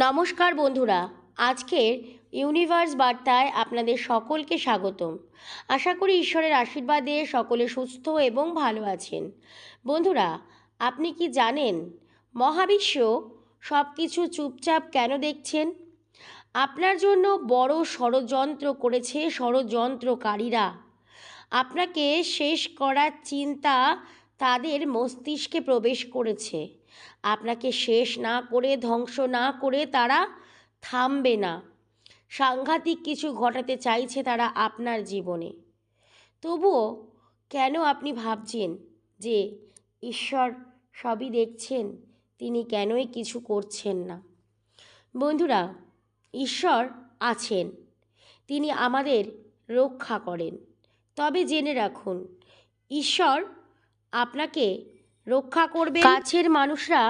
নমস্কার বন্ধুরা, আজকের ইউনিভার্স বার্তায় আপনাদের সকলকে স্বাগতম। আশা করি ঈশ্বরের আশীর্বাদে সকলে সুস্থ এবং ভালো আছেন। বন্ধুরা, আপনি কি জানেন মহাবিশ্ব সব কিছু চুপচাপ কেন দেখছেন? আপনার জন্য বড় ষড়যন্ত্র করেছে ষড়যন্ত্রকারীরা। আপনাকে শেষ করার চিন্তা তাদের মস্তিষ্কে প্রবেশ করেছে। আপনাকে শেষ না করে, ধ্বংস না করে তারা থামবে না। সাংঘাতিক কিছু ঘটাতে চাইছে তারা আপনার জীবনে। তবুও কেন আপনি ভাবছেন যে ঈশ্বর সবই দেখছেন, তিনি কেনই কিছু করছেন না? বন্ধুরা, ঈশ্বর আছেন, তিনি আমাদের রক্ষা করেন। তবে জেনে রাখুন, ঈশ্বর আপনাকে রক্ষা করবে কাছের মানুষরা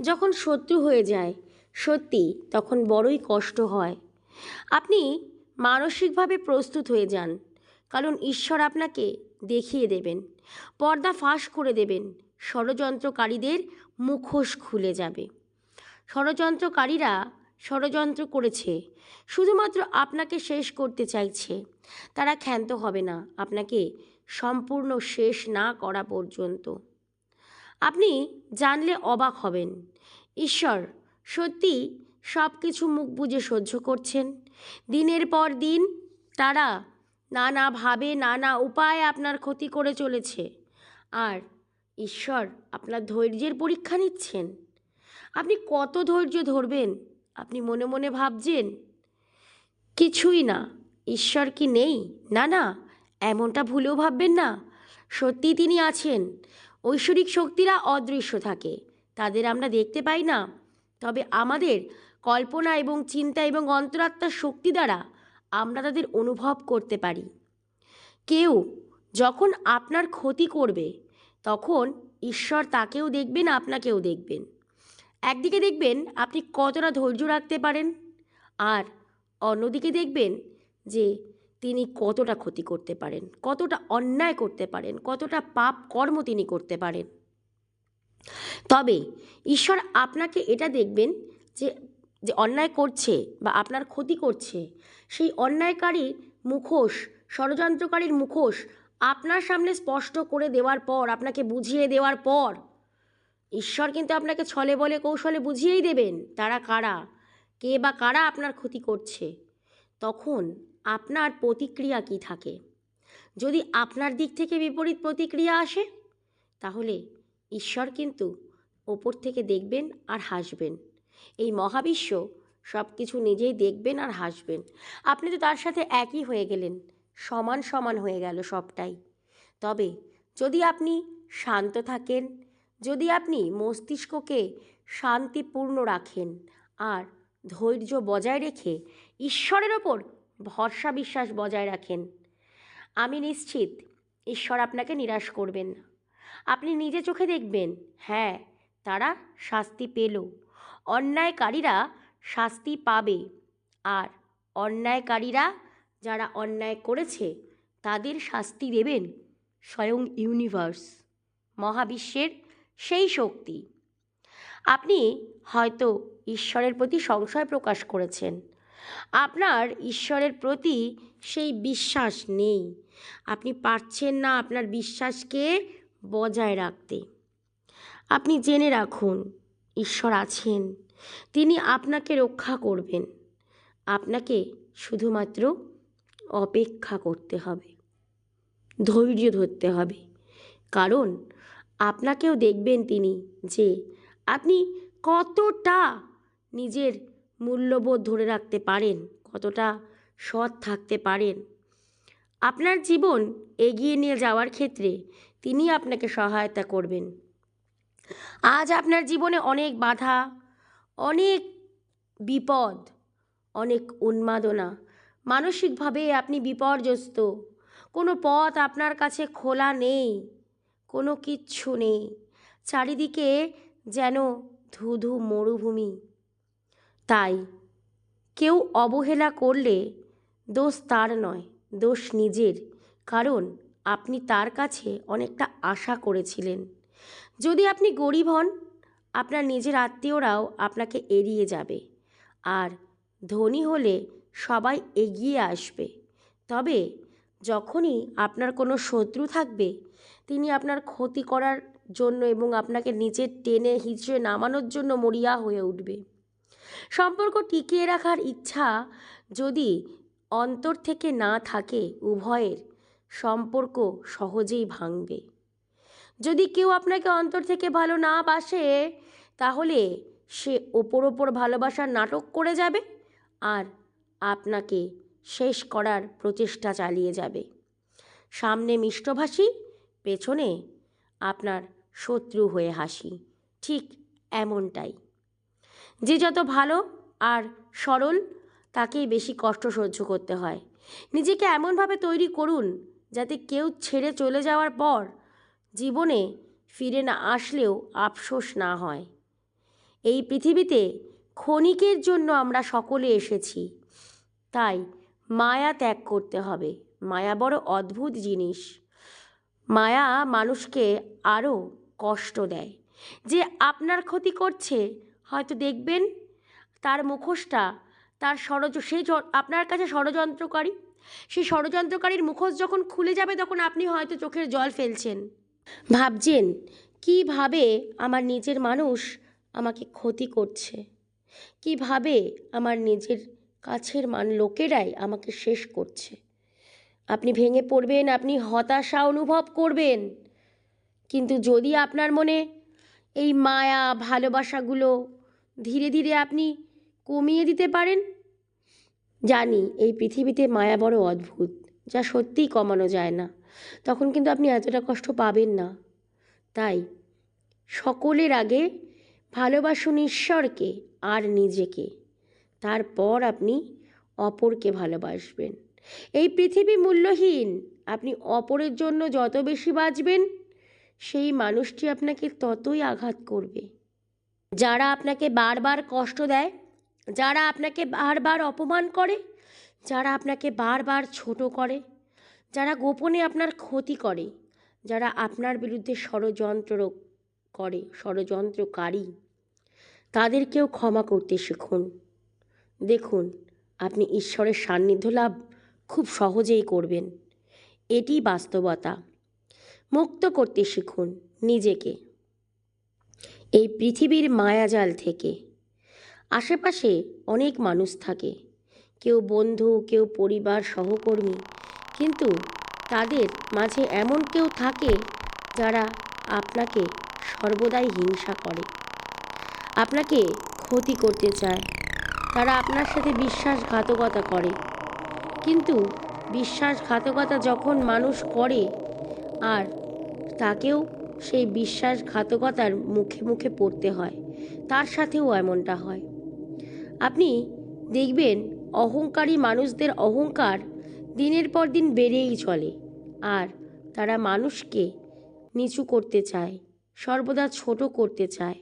যখন শত্রু হয়ে যায়, সত্যি তখন বড়ই কষ্ট হয়। আপনি মানসিকভাবে প্রস্তুত হয়ে যান, কারণ ঈশ্বর আপনাকে দেখিয়ে দেবেন, পর্দা ফাঁস করে দেবেন, ষড়যন্ত্রকারীদের মুখোশ খুলে যাবে। ষড়যন্ত্রকারীরা ষড়যন্ত্র করেছে, শুধুমাত্র আপনাকে শেষ করতে চাইছে, তারা ক্ষান্ত হবে না, আপনাকে সম্পূর্ণ শেষ না করা পর্যন্ত। আপনি জানলে অবাক হবেন। ঈশ্বর, সত্যি সব কিছু মুখ বুজে সহ্য করছেন। দিনের পর দিন তারা নানাভাবে নানা উপায়ে আপনার ক্ষতি করে চলেছে। আর ঈশ্বর আপনার ধৈর্যের পরীক্ষা নিচ্ছেন। আপনি কত ধৈর্য ধরবেন? আপনি মনে মনে ভাবছেন, কিছুই না, ঈশ্বর কি নেই? না না, এমনটা ভুলেও ভাববেন না। সত্যি তিনি আছেন। ঐশ্বরিক শক্তিরা অদৃশ্য থাকে। তাদের আমরা দেখতে পাই না। তবে আমাদের কল্পনা এবং চিন্তা এবং অন্তরাত্মার শক্তি দ্বারা আমরা তাদের অনুভব করতে পারি। কেউ যখন আপনার ক্ষতি করবে, তখন ঈশ্বর তাকেও দেখবেন, আপনাকেও দেখবেন। একদিকে দেখবেন আপনি কতটা ধৈর্য রাখতে পারেন, আর অন্যদিকে দেখবেন যে তিনি কতটা ক্ষতি করতে পারেন? কতটা অন্যায় করতে পারেন? কতটা পাপ কর্ম তিনি করতে পারেন? তবে ঈশ্বর আপনাকে এটা দেখবেন যে যে অন্যায় করছে বা আপনার ক্ষতি করছে, সেই অন্যায়কারীর মুখোশ, ষড়যন্ত্রকারীর মুখোশ আপনার সামনে স্পষ্ট করে দেওয়ার পর, আপনাকে বুঝিয়ে দেওয়ার পর, ঈশ্বর কিন্তু আপনাকে ছলে বলে কৌশলে বুঝিয়েই দেবেন তারা কারা, কে বা কারা আপনার ক্ষতি করছে। তখন আপনার প্রতিক্রিয়া কি থাকে? যদি আপনার দিক থেকে বিপরীত প্রতিক্রিয়া আসে, তাহলে ঈশ্বর কিন্তু ওপর থেকে দেখবেন আর হাসবেন। এই মহাবিশ্ব সব কিছু নিজেই দেখবেন আর হাসবেন। আপনি তো তার সাথে একই হয়ে গেলেন, সমান সমান হয়ে গেল সবটাই। তবে যদি আপনি শান্ত থাকেন, যদি আপনি মস্তিষ্ককে শান্তিপূর্ণ রাখেন আর ধৈর্য বজায় রেখে ঈশ্বরের ওপর ভরসা বিশ্বাস বজায় রাখেন। আমি নিশ্চিত ঈশ্বর আপনাকে নিরাশ করবেন। না আপনি নিজে চোখে দেখবেন হ্যাঁ তারা শাস্তি পেল। অন্যায়কারীরা শাস্তি পাবে। আর অন্যায়কারীরা যারা অন্যায় করেছে, তাদের শাস্তি দেবেন স্বয়ং ইউনিভার্স, মহাবিশ্বের সেই শক্তি। আপনি হয়তো ঈশ্বরের প্রতি সংশয় প্রকাশ করেছেন। আপনার ঈশ্বরের প্রতি সেই বিশ্বাস নেই। আপনি পারছেন না আপনার বিশ্বাসকে বজায় রাখতে। আপনি জেনে রাখুন, ঈশ্বর আছেন। তিনি আপনাকে রক্ষা করবেন। আপনাকে শুধুমাত্র অপেক্ষা করতে হবে। ধৈর্য ধরতে হবে। কারণ আপনাকেও দেখবেন তিনি যে আপনি কতটা নিজের মূল্যবোধ ধরে রাখতে পারেন, কতটা সৎ থাকতে পারেন। আপনার জীবন এগিয়ে নিয়ে যাওয়ার ক্ষেত্রে তিনি আপনাকে সহায়তা করবেন। আজ আপনার জীবনে অনেক বাধা, অনেক বিপদ, অনেক উন্মাদনা। মানসিকভাবে আপনি বিপর্যস্ত। কোনো পথ আপনার কাছে খোলা নেই, কোনো কিচ্ছু নেই। চারিদিকে যেন ধুধু মরুভূমি। তাই কেউ অবহেলা করলে দোষ তার নয়, দোষ নিজের। কারণ আপনি তার কাছে অনেকটা আশা করেছিলেন। যদি আপনি গরিব হন, আপনার নিজের আত্মীয়রাও আপনাকে এড়িয়ে যাবে। আর ধনী হলে সবাই এগিয়ে আসবে। তবে যখনই আপনার কোনো শত্রু থাকবে, তিনি আপনার ক্ষতি করার জন্য এবং আপনাকে নিচে টেনে হিঁচড়ে নামানোর জন্য মরিয়া হয়ে উঠবে। সম্পর্ক টিকিয়ে রাখার ইচ্ছা যদি অন্তর থেকে না থাকে উভয়ের, সম্পর্ক সহজেই ভাঙবে। যদি কেউ আপনাকে অন্তর থেকে ভালো না বাসে, তাহলে সে ওপর ওপর ভালোবাসার নাটক করে যাবে আর আপনাকে শেষ করার প্রচেষ্টা চালিয়ে যাবে। সামনে মিষ্টভাষী, পেছনে আপনার শত্রু হয়ে হাসি। ঠিক এমনটাই। যে যত ভালো আর সরল, তাকেই বেশি কষ্ট সহ্য করতে হয়। নিজেকে এমনভাবে তৈরি করুন যাতে কেউ ছেড়ে চলে যাওয়ার পর জীবনে ফিরে না আসলেও আফসোস না হয়। এই পৃথিবীতে ক্ষণিকের জন্য আমরা সকলে এসেছি। তাই মায়া ত্যাগ করতে হবে। মায়া বড় অদ্ভুত জিনিস। মায়া মানুষকে আরও কষ্ট দেয়। যে আপনার ক্ষতি করছে হয়তো দেখবেন তার মুখোশটা, তার ষড়য সেই আপনার কাছে ষড়যন্ত্রকারী? সেই ষড়যন্ত্রকারীর মুখোশ যখন খুলে যাবে তখন আপনি হয়তো চোখের জল ফেলছেন। ভাবছেন, কীভাবে আমার নিজের মানুষ আমাকে ক্ষতি করছে? কীভাবে আমার নিজের কাছের মান, লোকেরাই আমাকে শেষ করছে? আপনি ভেঙে পড়বেন, আপনি হতাশা অনুভব করবেন। কিন্তু যদি আপনার মনে এই মায়া, ভালোবাসাগুলো ধীরে ধীরে আপনি কমিয়ে দিতে পারেন? জানি, এই পৃথিবীতে মায়া বড় অদ্ভুত, যা সত্যিই কমানো যায় না। তখন কিন্তু আপনি এতটা কষ্ট পাবেন না। তাই, সকলের আগে ভালোবাসুন ঈশ্বরকে আর নিজেকে। তারপর আপনি অপরকে ভালোবাসবেন। এই পৃথিবী মূল্যহীন, আপনি অপরের জন্য যত বেশি বাঁচবেন, সেই মানুষটি আপনাকে ততই আঘাত করবে। যারা আপনাকে বারবার কষ্ট দেয়, যারা আপনাকে বারবার অপমান করে, যারা আপনাকে বারবার ছোট করে, যারা গোপনে আপনার ক্ষতি করে, যারা আপনার বিরুদ্ধে ষড়যন্ত্র করে, ষড়যন্ত্রকারী, তাদেরকেও ক্ষমা করতে শিখুন। দেখুন, আপনি ঈশ্বরের সান্নিধ্য লাভ খুব সহজেই করবেন। এটি বাস্তবতা। মুক্ত করতে শিখুন নিজেকে। এই পৃথিবীর মায়াজাল থেকে। আশেপাশে অনেক মানুষ থাকে। কেউ বন্ধু, কেউ পরিবার, সহকর্মী। কিন্তু তাদের মাঝে এমন কেউ থাকে যারা আপনাকে সর্বদাই হিংসা করে। আপনাকে ক্ষতি করতে চায়। তারা আপনার সাথে বিশ্বাসঘাতকতা করে। কিন্তু বিশ্বাসঘাতকতা যখন মানুষ করে, আর তাকেও সেই বিশ্বাসঘাতকতার মুখে মুখে পড়তে হয়। তার সাথেও এমনটা হয়। আপনি দেখবেন অহংকারী মানুষদের অহংকার দিনের পর দিন বেড়েই চলে আর তারা মানুষকে নিচু করতে চায়, সর্বদা ছোট করতে চায়।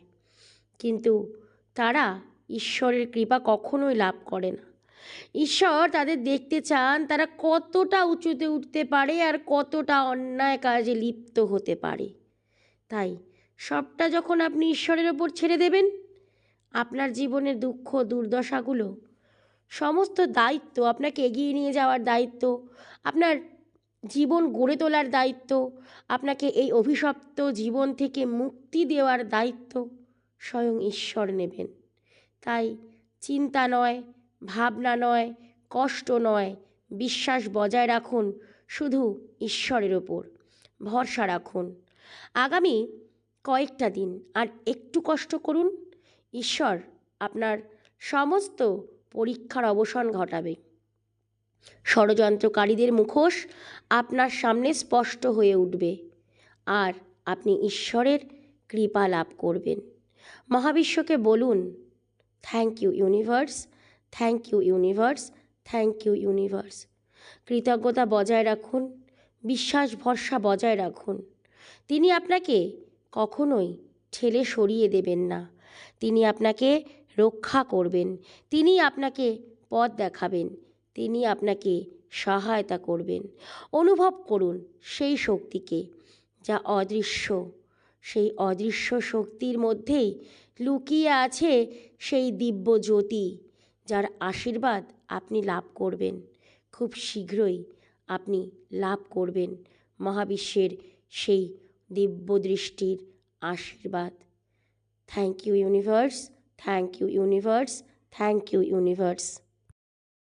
কিন্তু তারা ঈশ্বরের কৃপা কখনোই লাভ করে না। ঈশ্বর তাদের দেখতে চান, তারা কতটা উঁচুতে উঠতে পারে আর কতটা অন্যায় কাজে লিপ্ত হতে পারে। তাই সবটা যখন আপনি ঈশ্বরের ওপর ছেড়ে দেবেন, আপনার জীবনের দুঃখ, দুর্দশাগুলো, সমস্ত দায়িত্ব আপনাকে এগিয়ে নিয়ে যাওয়ার দায়িত্ব, আপনার জীবন গড়ে তোলার দায়িত্ব, আপনাকে এই অভিশপ্ত জীবন থেকে মুক্তি দেওয়ার দায়িত্ব স্বয়ং ঈশ্বর নেবেন। তাই চিন্তা নয়, ভাবনা নয়, কষ্ট নয়, বিশ্বাস বজায় রাখুন শুধু ঈশ্বরের ওপর, ভরসা রাখুন। আগামী কয়েকটা দিন আর একটু কষ্ট করুন। ঈশ্বর আপনার সমস্ত পরীক্ষার অবসান ঘটাবে। ষড়যন্ত্রকারীদের মুখোশ আপনার সামনে স্পষ্ট হয়ে উঠবে আর আপনি ঈশ্বরের কৃপা লাভ করবেন। মহাবিশ্বকে বলুন thank you universe thank you universe thank you universe কৃতজ্ঞতা বজায় রাখুন, বিশ্বাস ভরসা বজায় রাখুন। তিনি আপনাকে কখনোই ঠেলে সরিয়ে দেবেন না। তিনি আপনাকে রক্ষা করবেন। তিনি আপনাকে পথ দেখাবেন। তিনি আপনাকে সহায়তা করবেন। অনুভব করুন সেই শক্তিকে, যা অদৃশ্য। সেই অদৃশ্য শক্তির মধ্যেই লুকিয়ে আছে সেই দিব্য জ্যোতি, যার আশীর্বাদ আপনি লাভ করবেন। খুব শীঘ্রই আপনি লাভ করবেন মহাবিশ্বের সেই দিব্য দৃষ্টির আশীর্বাদ। Thank you universe thank you universe thank you universe